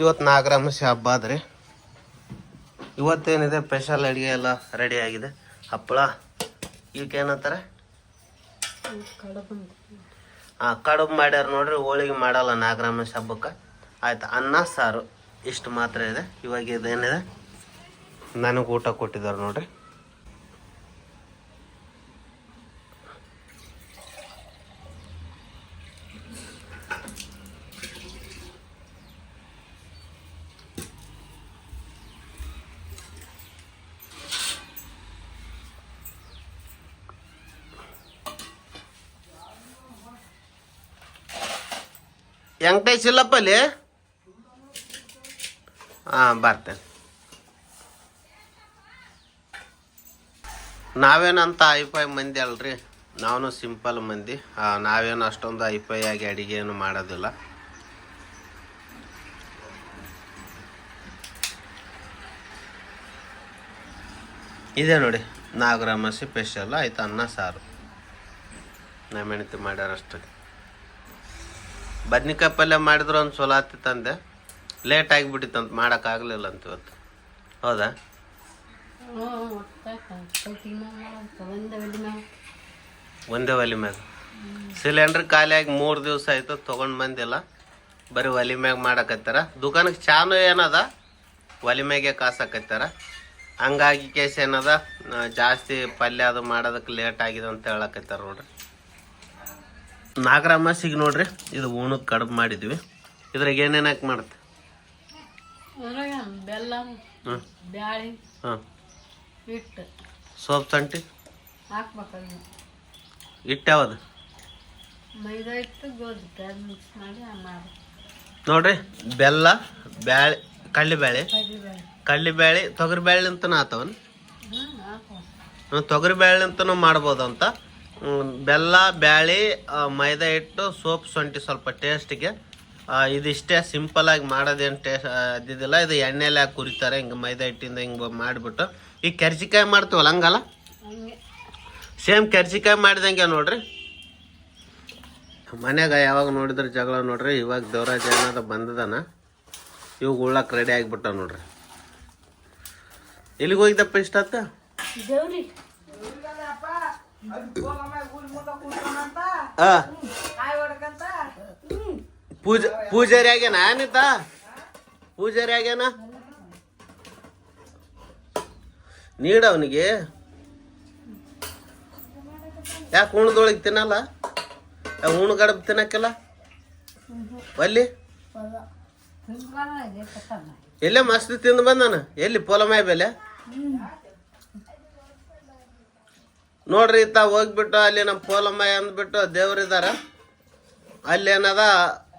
ಇವತ್ತು ನಾಗರಾಮಸಿ ಹಬ್ಬ ಆದ್ರಿ ಇವತ್ತೇನಿದೆ? ಸ್ಪೆಷಲ್ ಅಡುಗೆ ಎಲ್ಲ ರೆಡಿ ಆಗಿದೆ. ಹಪ್ಪಳ. ಇವಕ್ಕೆ ಏನಂತಾರೆ? ಹಾಂ ಕಡುಬು ಮಾಡ್ಯಾರ ನೋಡ್ರಿ, ಹೋಳಿಗೆ ಮಾಡಲ್ಲ ನಾಗರಾಮಸಿ ಹಬ್ಬಕ್ಕೆ. ಆಯ್ತು, ಅನ್ನ, ಸಾರು. ಇಷ್ಟು ಮಾತ್ರ ಇದೆ. ಇವಾಗ ಇದೇನಿದೆ? ನನಗೆ ಊಟ ಕೊಟ್ಟಿದ್ದಾರೆ ನೋಡ್ರಿ. ವೆಂಕಟೇಶ್ ಇಲ್ಲಪ್ಪಲ್ಲಿ ಹಾಂ, ಬರ್ತೇನೆ. ನಾವೇನಂತ ಐಫೈ ಮಂದಿ ಅಲ್ರಿ? ನಾವು ಸಿಂಪಲ್ ಮಂದಿ. ನಾವೇನು ಅಷ್ಟೊಂದು ಐಫೈ ಆಗಿ ಅಡಿಗೆ ಏನು ಮಾಡೋದಿಲ್ಲ. ಇದೆ ನೋಡಿ ನಾಗರಾಮಸಿ ಸ್ಪೆಷಲ್, ಆಯ್ತು ಅನ್ನ ಸಾರು. ನಮ್ಮ ಹೆಂಡತಿ ಮಾಡ್ಯಾರ ಅಷ್ಟೇ ಬದ್ನಿಕಾಯಿ ಪಲ್ಯ ಮಾಡಿದ್ರು ಒಂದು ಸೊಲ ಆತಿತ್ತಂದೆ ಲೇಟ್ ಆಗಿಬಿಟ್ಟಿತ್ತಂತ ಮಾಡೋಕ್ಕಾಗಲಿಲ್ಲ ಅಂತ ಇವತ್ತು. ಹೌದಾ? ಒಂದೇ ಒಲೆ ಮ್ಯಾಗ ಸಿಲಿಂಡ್ರ್ ಖಾಲಿಯಾಗಿ ಮೂರು ದಿವಸ ಆಯಿತು ತೊಗೊಂಡು ಬಂದಿಲ್ಲ. ಬರೀ ಒಲೆ ಮ್ಯಾಗ ಮಾಡಕತ್ತಾರ. ದುಕಾನಕ್ಕೆ ಚಾನು ಏನದ? ಒಲೆ ಮ್ಯಾಗೆ ಕಾಸಾಕತ್ತಾರ. ಹಂಗಾಗಿ ಕೇಸ್ ಏನದ? ಜಾಸ್ತಿ ಪಲ್ಯ ಅದು ಮಾಡೋದಕ್ಕೆ ಲೇಟ್ ಆಗಿದೆ ಅಂತ ಹೇಳಕತ್ತಾರ ನೋಡ್ರಿ. ನಾಗರಾಮಸಿಗೆ ನೋಡ್ರಿ ಇದು ಉಣಕ್ ಕಡುಬು ಮಾಡಿದ್ವಿ. ಇದ್ರಾಗ ಏನೇನು ಹಾಕಿ ಮಾಡುತ್ತೆ ಬೆಲ್ಲ ಬ್ಯಾಳಿ ಹಾಂ ಹಿಟ್ಟು ಸೋಪ್ ಸಂಟಿ ಹಾಕ್ಬೇಕಲ್ಲ ಹಿಟ್ಟು ಯಾವುದು? ಮೈದಾ ಹಿಟ್ಟು ಗೋಧಿ ಹಿಟ್ಟು ಅದು ಮಿಕ್ಸ್ ಮಾಡಿ ಮಾಡಿ ನೋಡ್ರಿ ಬೆಲ್ಲ ಬ್ಯಾಳಿ ಕಳ್ಳಿ ಬ್ಯಾಳಿ ಕಳ್ಳಿ ಬ್ಯಾಳಿ ಅಂತನೂ ಆತವನ್? ಅಂತ ಆತವನ್ ತೊಗರಿಬ್ಯಾಳೆ ಅಂತನೂ ಮಾಡ್ಬೋದು ಅಂತ ಬೆಲ್ಲ ಬ್ಯಾಳಿ ಮೈದಾ ಹಿಟ್ಟು ಸೋಪ್ ಶುಂಠಿ ಸ್ವಲ್ಪ ಟೇಸ್ಟಿಗೆ ಇದಿಷ್ಟೇ ಸಿಂಪಲ್ ಆಗಿ ಮಾಡೋದೇನು ಟೇಸ್ಟ್ ಅದಿದಿಲ್ಲ ಇದು ಎಣ್ಣೆಲೆ ಹಾಕಿ ಕುರಿತಾರೆ ಹಿಂಗೆ ಮೈದಾ ಹಿಟ್ಟಿಂದ ಹಿಂಗೆ ಮಾಡಿಬಿಟ್ಟು. ಈ ಕರ್ಜಿಕಾಯಿ ಮಾಡ್ತೀವಲ್ಲ ಹಂಗಲ್ಲ? ಹಂಗೆ. ಸೇಮ್ ಕೆರ್ಚಿಕಾಯಿ ಮಾಡಿದಂಗೆ ನೋಡ್ರಿ. ಮನ್ಯಾಗ ಯಾವಾಗ ನೋಡಿದ್ರೆ ಜಗಳ ನೋಡ್ರಿ ಇವಾಗ ದೇವರಾಜ ಏನಾದ್ರು ಬಂದದನ ಇವಾಗ ಉಳ್ಳಕ್ಕೆ ರೆಡಿ ಆಗಿಬಿಟ್ಟ ನೋಡ್ರಿ. ಎಲ್ಲಿಗೆ ಹೋಗಿದ್ದಪ್ಪ ಇಷ್ಟತ್ತ ಆತ? ಪೂಜೆ ಪೂಜಾರಿ ಆಗ್ಯಾನ ಏನಿತ್ತ? ಪೂಜಾರಿ ಆಗ್ಯಾನ? ನೀಡ ಅವನಿಗೆ. ಯಾಕೆ ಉಣ್ದೊಳಗೆ ತಿನ್ನಲ್ಲ? ಉಣ್ಗಡಬ್ ತಿನ್ನಕ್ಕಿಲ್ಲ? ಒಲ್ಲಿ? ಎಲ್ಲೇ ಮಸ್ತ್ ತಿಂದು ಬಂದಾನ? ಎಲ್ಲಿ ಪೊಲ ಬೆಲೆ? ನೋಡ್ರಿ ಇತ್ತ ಹೋಗ್ಬಿಟ್ಟು ಅಲ್ಲಿ ನಮ್ಮ ಪೋಲಮ್ಮ ಅಂದ್ಬಿಟ್ಟು ದೇವ್ರಿದಾರ. ಅಲ್ಲಿ ಏನದ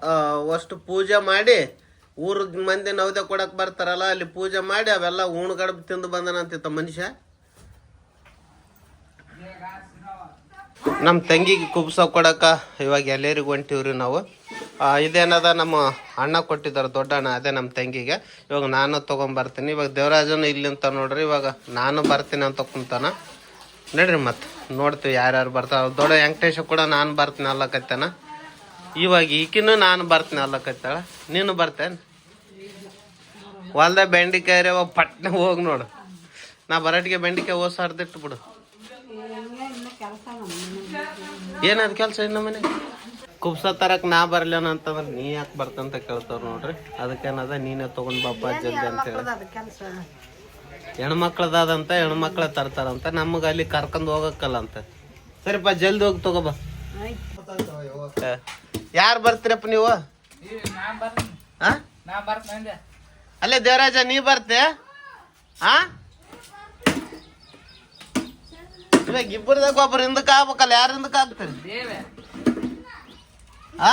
ಆ, ಅಷ್ಟು ಪೂಜೆ ಮಾಡಿ ಊರ ಮಂದಿ ನವದೆ ಕೊಡಕ್ಕೆ ಬರ್ತಾರಲ್ಲ ಅಲ್ಲಿ ಪೂಜೆ ಮಾಡಿ ಅವೆಲ್ಲ ಉಣ್ಗಡ್ಬು ತಿಂದು ಬಂದನಂತಿತ್ತ ಮನುಷ್ಯ. ನಮ್ಮ ತಂಗಿಗೆ ಕುಬ್ಸ ಕೊಡಕ ಇವಾಗ ಎಲ್ಲರಿಗೂ ಹೊಂಟಿವ್ರಿ ನಾವು. ಇದೇನದ ನಮ್ಮ ಅಣ್ಣ ಕೊಟ್ಟಿದ್ದಾರೆ ದೊಡ್ಡ ಅಣ್ಣ ಅದೇ ನಮ್ಮ ತಂಗಿಗೆ. ಇವಾಗ ನಾನು ತೊಗೊಂಬರ್ತೀನಿ. ಇವಾಗ ದೇವರಾಜನು ಇಲ್ಲಿಂತ ನೋಡ್ರಿ ಇವಾಗ ನಾನು ಬರ್ತೀನಿ ಅಂತ ಕುಂತಾನ. ನಡ್ರಿ ಮತ್ತೆ. ನೋಡ್ತೀವಿ ಯಾರ್ಯಾರು ಬರ್ತಾವ ದೊಡ್ಡ ವೆಂಕಟೇಶ ಕೂಡ ನಾನು ಬರ್ತೀನಿ ಅಲ್ಲಕತ್ತೇನ ಇವಾಗ ಈಕಿನೂ ನಾನು ಬರ್ತೀನಿ ಅಲ್ಲಕತ್ತಾಳ ನೀನು ಬರ್ತೇನೆ? ಹೊಲ್ದ ಬೆಂಡಿಕಾಯಿ ಅವ ಪಟ್ನೆ ಹೋಗಿ ನೋಡು. ನಾ ಬರಟಿಗೆ ಬೆಂಡಿಕಾಯಿ ಹೋಸ್ ಹರ್ದಿಟ್ಟು ಬಿಡು. ಏನದು ಕೆಲಸ ಇನ್ನು ಮನೆ? ಕುಬ್ಸ ತರಕ್ ನಾ ಬರ್ಲೇನ ಅಂತಂದ್ರೆ ನೀ ಯಾಕೆ ಬರ್ತಂತ ಕೇಳ್ತಾರ ನೋಡ್ರಿ. ಅದಕ್ಕೇನದ ನೀನೇ ತಗೊಂಡ್ ಬಾಪ ಜಲ್ದಿ ಅಂತ ಹೇಳಿ. ಹೆಣ್ಮಕ್ಳದಾದಂತ ಹೆಣ್ಮಕ್ಳ ತರ್ತಾರಂತ ನಮಗ ಅಲ್ಲಿ ಕರ್ಕೊಂಡ್ ಹೋಗಕ್ಕಲ್ಲ ಅಂತ ಸರಿಪ್ಪ ಜಲ್ದಿ ಹೋಗಿ ತಗೋಬ ಯಾರು ಬರ್ತೀರಪ್ಪ ನೀವು? ಅಲ್ಲೇ ದೇವರಾಜ ನೀ ಬರ್ತೆ? ಆ? ಇವಾಗ ಇಬ್ಬರದಾಗ ಒಬ್ರು ಹಿಂದಕ್ಕೆ ಆಗ್ಬೇಕಲ್ಲ ಯಾರು ಹಿಂದಕ್ಕೆ ಆಗ್ತಾರೆ? ಆ?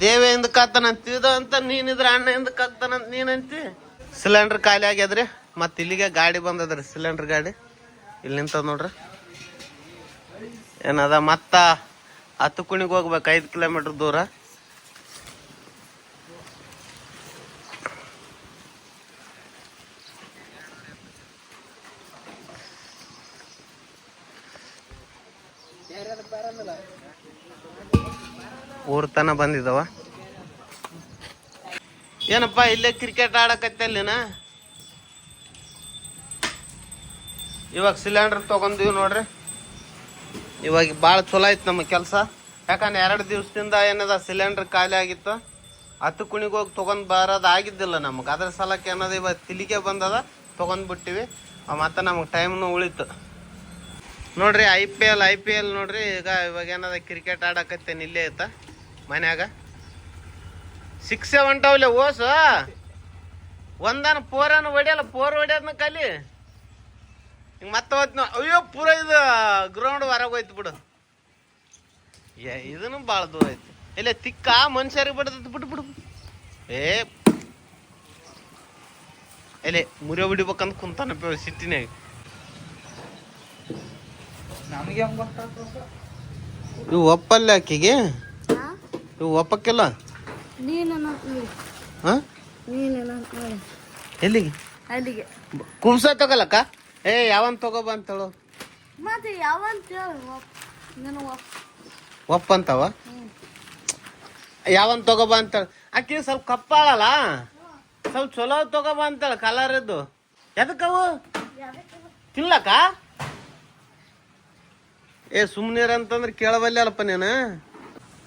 ದೇವೆ. ಹಿಂದಕ್ಕೆ ಆಗ್ತಾನಂತ ಇದು ಅಂತ ನೀನಿದ್ರ ಅಣ್ಣ ಹಿಂದಕ್ಕೆ ಆಗ್ತಾನಂತ ನೀನಂತಿ ಸಿಲಿಂಡರ್ ಖಾಲಿ ಆಗ್ಯದ್ರಿ? ಮತ್ತೆ ಇಲ್ಲಿಗೆ ಗಾಡಿ ಬಂದದ್ರಿ ಸಿಲಿಂಡರ್ ಗಾಡಿ. ಇಲ್ಲಿ ನಿಂತದ ನೋಡ್ರಿ. ಏನದ, ಮತ್ತ ಹತ್ತು ಕುಣಿಗೆ ಹೋಗ್ಬೇಕು, ಐದು ಕಿಲೋಮೀಟರ್ ದೂರ. ಊರ್ ತನ ಬಂದಿದವ ಏನಪ್ಪ, ಇಲ್ಲೇ ಕ್ರಿಕೆಟ್ ಆಡಕತ್ತಲ್ಲಿನ ಇವಾಗ ಸಿಲಿಂಡರ್ ತಗೊಂಡಿವಿ ನೋಡ್ರಿ. ಇವಾಗ ಭಾಳ ಚಲೋ ಆಯ್ತು ನಮ್ಮ ಕೆಲಸ. ಯಾಕಂದ್ರೆ ಎರಡು ದಿವಸದಿಂದ ಏನದ ಸಿಲಿಂಡರ್ ಖಾಲಿ ಆಗಿತ್ತು. ಹತ್ತು ಕುಣಿಗೆ ಹೋಗಿ ತೊಗೊಂಡು ಬರೋದು ಆಗಿದ್ದಿಲ್ಲ ನಮಗೆ. ಅದ್ರ ಸಲಕ್ಕೆ ಏನದ ಇವಾಗ ತಿಲಿಕೆ ಬಂದದ ತೊಗೊಂಡ್ಬಿಟ್ಟಿವಿ ಮತ್ತು ನಮಗೆ ಟೈಮ್ನು ಉಳಿತು. ನೋಡ್ರಿ I P L I P L ನೋಡ್ರಿ, ಈಗ ಇವಾಗ ಏನದ ಕ್ರಿಕೆಟ್ ಆಡಕತ್ತೇನೆ ಇಲ್ಲೇ ಐತ ಮನ್ಯಾಗ. ಸಿಕ್ಸೆ ಹೊಂಟವ್ಲೆ ಓಸ? ಒಂದನ ಪೋರನ ಹೊಡಿಯಲ್ಲ ಪೋರ್ ಹೊಡಿಯೋದ್ನ ಕಲಿ. ಹಿಂಗ್ ಮತ್ತೆ ಹೋಯ್ತು ಅಯ್ಯೋ ಪೂರ ಇದು ಗ್ರೌಂಡ್ ಹೊರಗೆ ಹೋಯ್ತು ಬಿಡು. ಏ ಇದನ್ನು ಭಾಳ ದೂರ ಐತಿ ಇಲ್ಲ ತಿಕ್ಕ ಮನುಷ್ಯರಿಗೆ ಬಿಡ್ತೈತಿ ಬಿಡು ಬಿಡು. ಏ. ಎಲೆ ಮುರಿ ಹೊಡಿಬೇಕಂತ ಕುಂತಾನಪ್ಪ ಸಿಟ್ಟಿನಾಗ ಇವು ಒಪ್ಪಲ್ಲ ಆಕಿಗೆ? ಇವು ಒಪ್ಪಕ್ಕಿಲ್ಲ? ಹಾ? ಎಲ್ಲಿಗೆ? ಅಲ್ಲಿಗೆ. ಕುಂಸ ತಗೊಲಕ್ಕ? ಏ ಯಾವನ್ ತಗೋಬ ಅಂತೇಳು. ಮತ್ತೆ ಯಾವಂತ ಹೇಳು ಒಪ್ಪ ಅಂತವ ಯಾವನ್ ತಗೋಬ ಅಂತ ಆಕಿ ಸ್ವಲ್ಪ ಕಪ್ಪಾಳಲ್ಲ? ಸ್ವಲ್ಪ ಚಲೋ ತಗೋಬ ಅಂತೇಳಿ ಕಲರ್ ಇದ್ದು. ಎದಕ್ಕವು ತಿನ್ಲಕ್ಕ? ಏ ಸುಮ್ನೀರ್ ಅಂತಂದ್ರೆ ಕೇಳಬಲ್ಲೆ ಅಲ್ಲಪ್ಪ ನೀನು.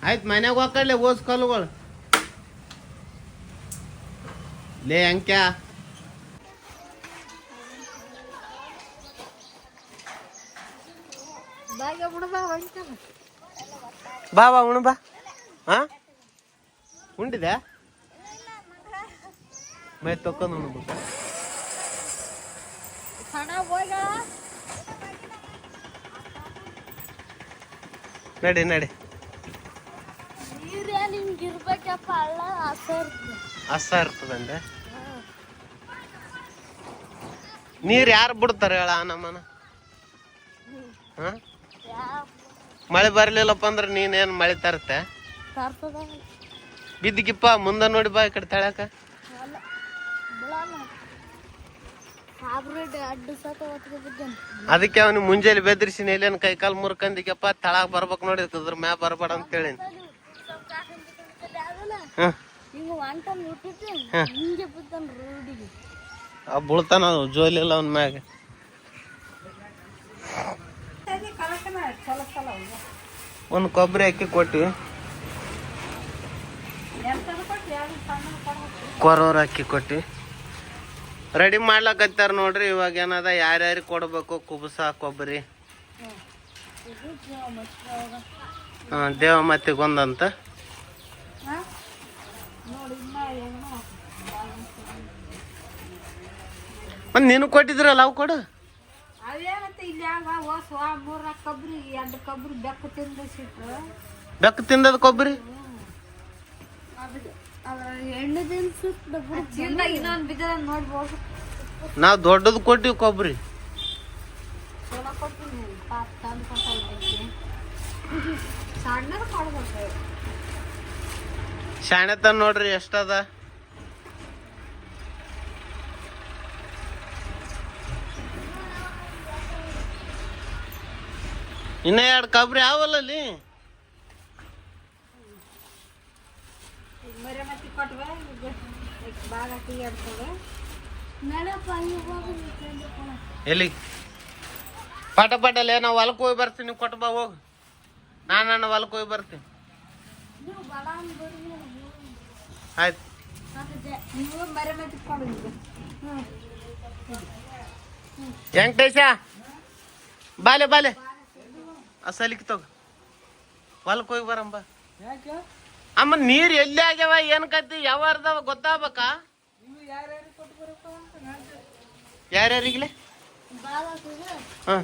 ಆಯ್ತು ಮನ್ಯಾಗ ಹೋಗ್ಕಡ್ಲೆ ಓಸ್ ಕಲ್ಲುಗಳು. ಲೇ ಅಂಕ್ಯಾ ಬಾ ಬಾ ಉಣ ಬಾ ಹಾ ಉಂಡಿದೆ ಮೈ ತೊಕೊಂಡು ಉಣ್ಬೇಕು ನಡಿ ನಡಿ ನೀರೇ ಇರ್ಬೇಕಪ್ಪ ಅಲ್ಲ ಹಸರ್ ಹಸ ಇರ್ತದಂದೆ ನೀರ್ ಯಾರು ಬಿಡ್ತಾರೆ ಹೇಳ ನಮ್ಮನ? ಹಾ? ಮಳೆ ಬರ್ಲಿಲ್ಲಪ್ಪ ಅಂದ್ರೆ ನೀನೇನ್ ಮಳೆ ತರುತ್ತೆ ಬಿದ್ದಿಗಿಪ್ಪ ಮುಂದೆ ನೋಡಿ ಬಾ ಈ ಕಡೆ ತಳ್ಯಾಕ. ಅದಕ್ಕೆ ಅವನು ಮುಂಜಾನೆ ಬೆದರಿಸಿನ ಎಲ್ಲೇನ್ ಕೈ ಕಾಲು ಮುರ್ಕಂದಿಗಪ್ಪ ತಳಾಕ್ ಬರ್ಬೇಕು ನೋಡಿ ಅದ್ರ ಮ್ಯಾ ಬರ್ಬೇಡ ಅಂತ ಹೇಳಿನಿ ಹ್ಮ್ ಹಿಂಗ ಒನ್ ಟೈಮ್ ಬಿಟ್ಟಿಟ್ಟು ಹಿಂಗೆ ಬಿದ್ದಾನ ರೋಡಿಗೆ ಆ ಬೀಳ್ತಾನ ಜೋಲಿ ಇಲ್ಲ ಅವನ ಮ್ಯಾಗ. ಒಂದು ಕೊಬ್ಬರಿ ಅಕ್ಕಿ ಕೊಟ್ಟಿವಿ ಕೊರೋರ್ ಅಕ್ಕಿ ಕೊಟ್ಟಿ ರೆಡಿ ಮಾಡ್ಲಕತ್ತಾರ ನೋಡ್ರಿ ಇವಾಗ ಏನದ ಯಾರ್ಯಾರಿಗೆ ಕೊಡ್ಬೇಕು? ಕುಬಸ ಕೊಬ್ಬರಿ. ಹಾ ದೇವಮತ್ತಿಗೆ ಮತ್ತೆ ನೀನು ಕೊಟ್ಟಿದ್ರಲ್ಲ ಅವು ಕೊಡು. ಅವೇನಂತ ಇಲ್ಲಿ ಆಗ ಹೋಸ್ ಮೂರ ಕೊಬ್ಬರಿ ಎರಡು ಕಬ್ರಿ ಬೆಕ್ಕ ಬೆಕ್ಕ ತಿಂದದ ಕೊಬ್ಬರಿ ಎಣ್ಣೆ ತಿನ್ಸಿಟ್ಟು ಚೀಲ್ದಾಗ ಇನ್ನೊಂದು ಬಿದ್ದದ ನೋಡ್ಬೋದು. ನಾವು ದೊಡ್ಡದು ಕೊಟ್ಟಿವಿ ಕೊಬ್ಬರಿ ಚಲೋ ಕೊಟ್ಟಿನಿ ಪಾಪ ತಂದು ಕೊಟ್ಟೈತಿ ಸಣ್ಣದು ಕೊಡ್ಬೇಕು. ಶಾಣೆ ತನ್ ನೋಡ್ರಿ ಎಷ್ಟದ? ಇನ್ನ ಎರಡು ಕಬ್ರಿ ಯಾವಲ್ಲ ಅಲ್ಲಿ? ಎಲ್ಲಿ? ಪಟ ಪಟಲೆ ನಾವು ಹೊಲಕ್ಕೆ ಹೋಗಿ ಬರ್ತೀನಿ ಕೊಟ್ಟು ಬಾ, ಹೋಗು. ನಾನು ನನ್ನ ಹೊಲಕ್ಕೆ ಹೋಗಿ ಬರ್ತೀನಿ. ಆಯ್ತು. ಹೆಂಗ್ ಟೈಸ ಬಾಲೆ ಬಾಲೆ. ಆ ಸಲಿಗೆ ತಗೋ. ಹೊಲಕ್ಕೆ ಹೋಗಿ ಬರಂಬ. ಯಾಕೆ? ಅಮ್ಮ ನೀರು ಎಲ್ಲಿ ಆಗ್ಯಾವ ಏನ್ ಕತ್ತಿ ಯಾವ ಗೊತ್ತಾಗಬೇಕಾ? ಗೊತ್ತಾಗ್ಬೇಕಾ ಯಾರ್ಯಾರಿಗ್ಲೆ? ಹಾಂ.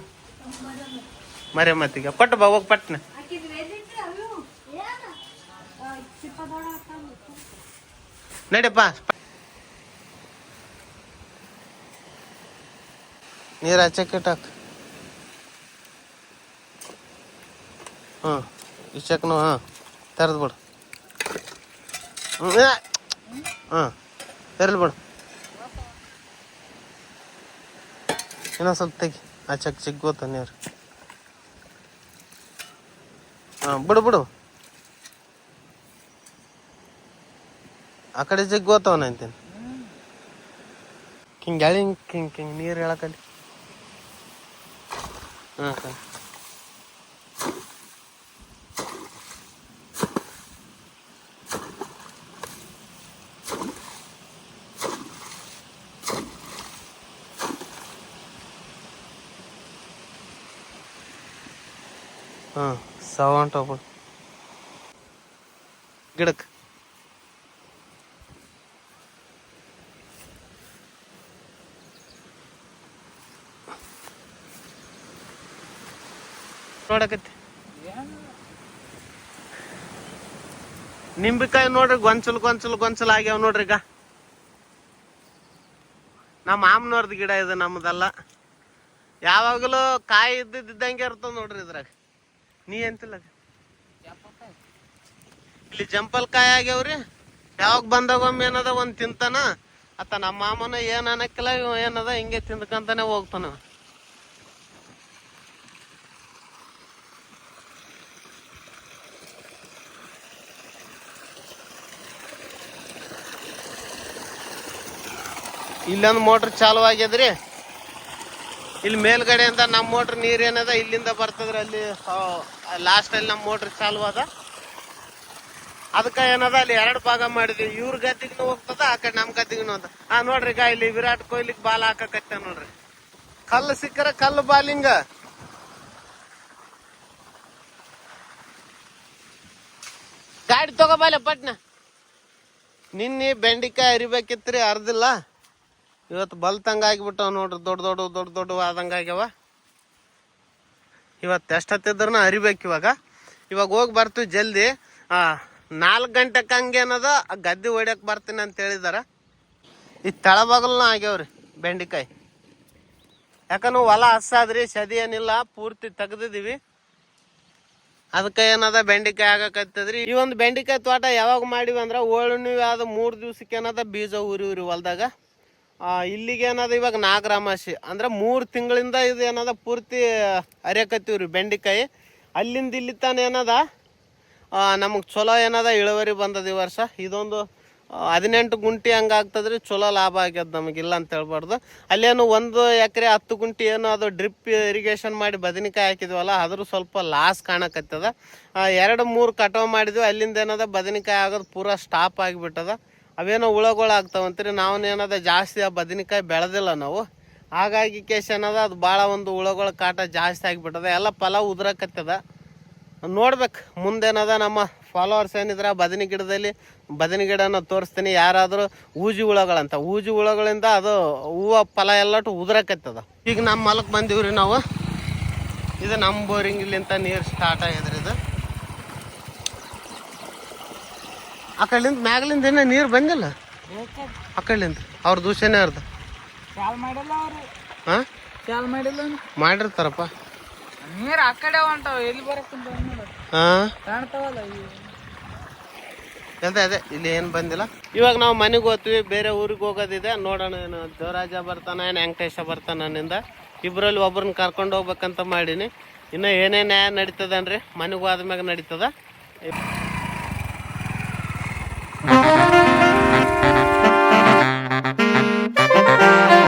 ಮರೆ ಮತ್ತಿಗೆ ಕೊಟ್ಟು ಬಾ ಹೋಗಿ ಪಟ್ನ. ನಡಿಯಪ್ಪ ನೀರು ಹಚ್ಚಕ್ಕಿಟ್ಟಾಕ ಹ್ಞೂ ಈ ಚೆಕ್ನು ಹಾಂ, ತೆರೆದು ಬಿಡು. ಹಾಂ, ತೆರಲಿ ಬಿಡು. ಇನ್ನೊಂದು ಸ್ವಲ್ಪ ತೆಗಿ. ಆ ಚೆಕ್ ಸಿಗ್ಗೋತ ನೀರು ಹಾಂ, ಬಿಡು ಬಿಡು. ಆ ಕಡೆ ಜಿಗ್ಗೋತವನ ಅಂತೀನಿ. ಹಿಂಗೆ ಹಿಂಗೆ ಹಿಂಗೆ ನೀರು ಹೇಳಕಲ್ಲಿ. ಹಾಂ ಹಾಂ ಹಾಂ ಗಿಡಕ್. ಗಿಡಕ್ಕೆ ನೋಡಕತ್ತಿ. ನಿಂಬಿಕಾಯಿ ನೋಡ್ರಿ, ಗೊಂಚಲು ಗೊಂಚಲು ಗೊಂಚಲು ಆಗ್ಯಾವ ನೋಡ್ರಿ ಈಗ. ನಮ್ಮ ಮಾಮನವ್ರದ್ದು ಗಿಡ ಇದೆ ನಮ್ದಲ್ಲ. ಯಾವಾಗಲೂ ಕಾಯಿ ಇದ್ದಿದ್ದಂಗೆ ಇರ್ತದ ನೋಡ್ರಿ ಇದ್ರಾಗ. ನೀ ಎಂತಿಲ್ಲ? ಇಲ್ಲಿ ಜಂಪಲ್ ಕಾಯಿ ಆಗ್ಯಾವ್ರಿ ಯಾವಾಗ ಬಂದಾಗ ಒಮ್ಮೆ ಏನದ ಒಂದ್ ತಿಂತಾನ ಅತ್ತ ನಮ್ಮ ಮಾಮನ ಏನ್ ಅನ್ನಕ್ಕಿಲ್ಲ ಏನದ ಹಿಂಗೆ ತಿಂದ್ಕಂತಾನೆ ಹೋಗ್ತಾನ. ಇಲ್ಲೊಂದು ಮೋಟ್ರ್ ಚಾಲು ಆಗ್ಯದ್ರಿ ಇಲ್ಲಿ ಮೇಲ್ಗಡೆಯಿಂದ ನಮ್ಮ ಮೋಟ್ರ್ ನೀರ್ ಏನದ ಇಲ್ಲಿಂದ ಬರ್ತದ್ರಿ ಅಲ್ಲಿ ಲಾಸ್ಟ್ ಅಲ್ಲಿ ನಮ್ಮ ಮೋಟ್ರ್ ಚಾಲು ಅದ. ಅದಕ್ಕೆ ಏನದ ಅಲ್ಲಿ ಎರಡು ಭಾಗ ಮಾಡಿದ್ವಿ. ಇವ್ರ ಗದ್ದಿಗೂ ಹೋಗ್ತದ ಆ ಕಡೆ ನಮ್ ಗದ್ದಿಗೂ ಅದ. ಆ ನೋಡ್ರಿ ಗಾ ಇಲ್ಲಿ ವಿರಾಟ್ ಕೊಹ್ಲಿಗ್ ಬಾಲ್ ಹಾಕಕತ್ತ ನೋಡ್ರಿ. ಕಲ್ಲು ಸಿಕ್ಕರೆ ಕಲ್ಲು ಬಾಲಿಂಗ ಗಾಡಿ ತಗೋಬಾಲೆ ಪಟ್ನ. ನಿನ್ನೆ ಬೆಂಡಿಕಾಯಿ ಅರಿಬೇಕಿತ್ರಿ ಅರ್ದಿಲ್ಲ ಇವತ್ತು ಬಲ್ತಂಗ ಆಗಿಬಿಟ್ಟವ ನೋಡ್ರಿ ದೊಡ್ಡ ದೊಡ್ಡ ದೊಡ್ಡ ದೊಡ್ಡ ಆದಂಗ ಆಗ್ಯಾವ. ಇವತ್ತು ಎಷ್ಟತ್ತಿದ್ರು ಅರಿಬೇಕು ಇವಾಗ. ಇವಾಗ ಹೋಗಿ ಬರ್ತೀವಿ ಜಲ್ದಿ. ನಾಲ್ಕು ಗಂಟೆಗೆ ಹಂಗೇನದ ಗದ್ದೆ ಹೊಡ್ಯಕ್ ಬರ್ತೀನಿ ಅಂತ ಹೇಳಿದಾರ. ಈ ತಳಬಗಲ್ನ ಆಗ್ಯಾವ್ರಿ ಬೆಂಡಿಕಾಯಿ. ಯಾಕಂದ್ರೆ ಹೊಲ ಹಸಾದ್ರಿ ಸದಿ ಏನಿಲ್ಲ, ಪೂರ್ತಿ ತೆಗ್ದಿದೀವಿ. ಅದಕ್ಕೆ ಏನದ ಬೆಂಡಿಕಾಯಿ ಆಗಕತ್ತದ್ರಿ. ಈ ಒಂದು ಬೆಂಡಿಕಾಯಿ ತೋಟ ಯಾವಾಗ ಮಾಡಿವಿ ಅಂದ್ರೆ ಓಳುಣ್ಣಿ ಆದ ಮೂರು ದಿವ್ಸಕ್ಕೆ ಏನದ ಬೀಜ ಊರಿವ್ರಿ ಊರಿ ಹೊಲ್ದಾಗ. ಇಲ್ಲಿಗೆ ಏನದ ಇವಾಗ ನಾಗರಾಮಾಸಿ ಅಂದ್ರೆ ಮೂರು ತಿಂಗಳಿಂದ ಇದು ಏನದ ಪೂರ್ತಿ ಅರಿಯಕತ್ತೀವ್ರಿ ಬೆಂಡಿಕಾಯಿ. ಅಲ್ಲಿಂದ ಇಲ್ಲಿ ತಾನೆ ಏನದ ನಮಗೆ ಚಲೋ ಏನದ ಇಳುವರಿ ಬಂದದ ಈ ವರ್ಷ. ಇದೊಂದು ಹದಿನೆಂಟು ಗುಂಟಿ ಹಂಗಾಗ್ತದ್ರಿ ಚಲೋ ಲಾಭ ಆಗ್ಯದ ನಮಗೆ ಇಲ್ಲ ಅಂತ ಹೇಳ್ಬಾರ್ದು. ಅಲ್ಲೇನು ಒಂದು ಎಕರೆ ಹತ್ತು ಗುಂಟಿ ಏನು ಅದು ಡ್ರಿಪ್ ಇರಿಗೇಷನ್ ಮಾಡಿ ಬದನೆಕಾಯಿ ಹಾಕಿದ್ವಲ್ಲ ಅದ್ರ ಸ್ವಲ್ಪ ಲಾಸ್ ಕಾಣಕತ್ತದ. ಎರಡು ಮೂರು ಕಟಾವು ಮಾಡಿದ್ವಿ, ಅಲ್ಲಿಂದ ಏನದ ಬದನೆಕಾಯಿ ಆಗೋದು ಪೂರಾ ಸ್ಟಾಪ್ ಆಗಿಬಿಟ್ಟದ. ಅವೇನೋ ಹುಳಗಳು ಆಗ್ತಾವಂತ್ರಿ ನಾವು ಏನದ ಜಾಸ್ತಿ ಆ ಬದನೆಕಾಯಿ ಬೆಳೆದಿಲ್ಲ ನಾವು. ಹಾಗಾಗಿ ಕೇಸ್ ಏನದ, ಅದು ಭಾಳ ಒಂದು ಹುಳಗಳ ಕಾಟ ಜಾಸ್ತಿ ಆಗಿಬಿಟ್ಟದ. ಎಲ್ಲ ಫಲ ಉದ್ರಕತ್ತದ. ನೋಡ್ಬೇಕು, ಮುಂದೇನದ ನಮ್ಮ ಫಾಲೋವರ್ಸ್ ಏನಿದ್ರೆ, ಬದನೆ ಗಿಡದಲ್ಲಿ, ಬದನಿ ಗಿಡನ ತೋರಿಸ್ತೀನಿ, ಯಾರಾದರೂ ಊಜಿ ಹುಳಗಳಂತ. ಊಜಿ ಹುಳಗಳಿಂದ ಅದು ಹೂವು ಫಲ ಎಲ್ಲಟು ಉದ್ರಕತ್ತದ. ಈಗ ನಮ್ಮ ಹೊಲಕ್ಕೆ ಬಂದೀವ್ರಿ ನಾವು. ಇದು ನಮ್ಮ ಬೋರಿಂಗ್ ಇಲ್ಲಿಂತ ನೀರು ಸ್ಟಾರ್ಟ್ ಆಗ್ಯದ್ರಿ ಇದು. ಆ ಕಡೆಲಿಂದ ಮ್ಯಾಗ್ಲಿಂದ ಏನೋ ನೀರು ಬಂದಿಲ್ಲ? ಆ ಕಡೆಲಿಂದ. ಅವ್ರ ದೂಷಣೆ ಅರ್ಧ. ಹಾಂ ಮಾಡಿರ್ತಾರಪ್ಪ. ನೀರ್ ಆ ಕಡೆ ಹೊಂಟಾವ ಎಲ್ಲಿ ಬರಕ್ಕಿಂತ ನೋಡು. ಹಾಂ ಕಾಣ್ತಾವಲ್ಲ ಅದೇ ಅದೇ ಇಲ್ಲಿ ಏನು ಬಂದಿಲ್ಲ. ಇವಾಗ ನಾವು ಮನೆಗೆ ಹೋಗ್ತೀವಿ ಬೇರೆ ಊರಿಗೆ ಹೋಗೋದಿದೆ. ನೋಡೋಣ ಏನು ದೇವರಾಜ ಬರ್ತಾನ ಏನು ವೆಂಕಟೇಶ ಬರ್ತಾನ ನನ್ನಿಂದ ಇಬ್ಬರಲ್ಲಿ ಒಬ್ರನ್ನ ಕರ್ಕೊಂಡು ಹೋಗ್ಬೇಕಂತ ಮಾಡೀನಿ. ಇನ್ನು ಏನೇನು ನ್ಯಾಯ ನಡೀತದನ್ರಿ? ಮನೆಗೆ ಹೋದ್ಮ್ಯಾಗ ನಡೀತದ?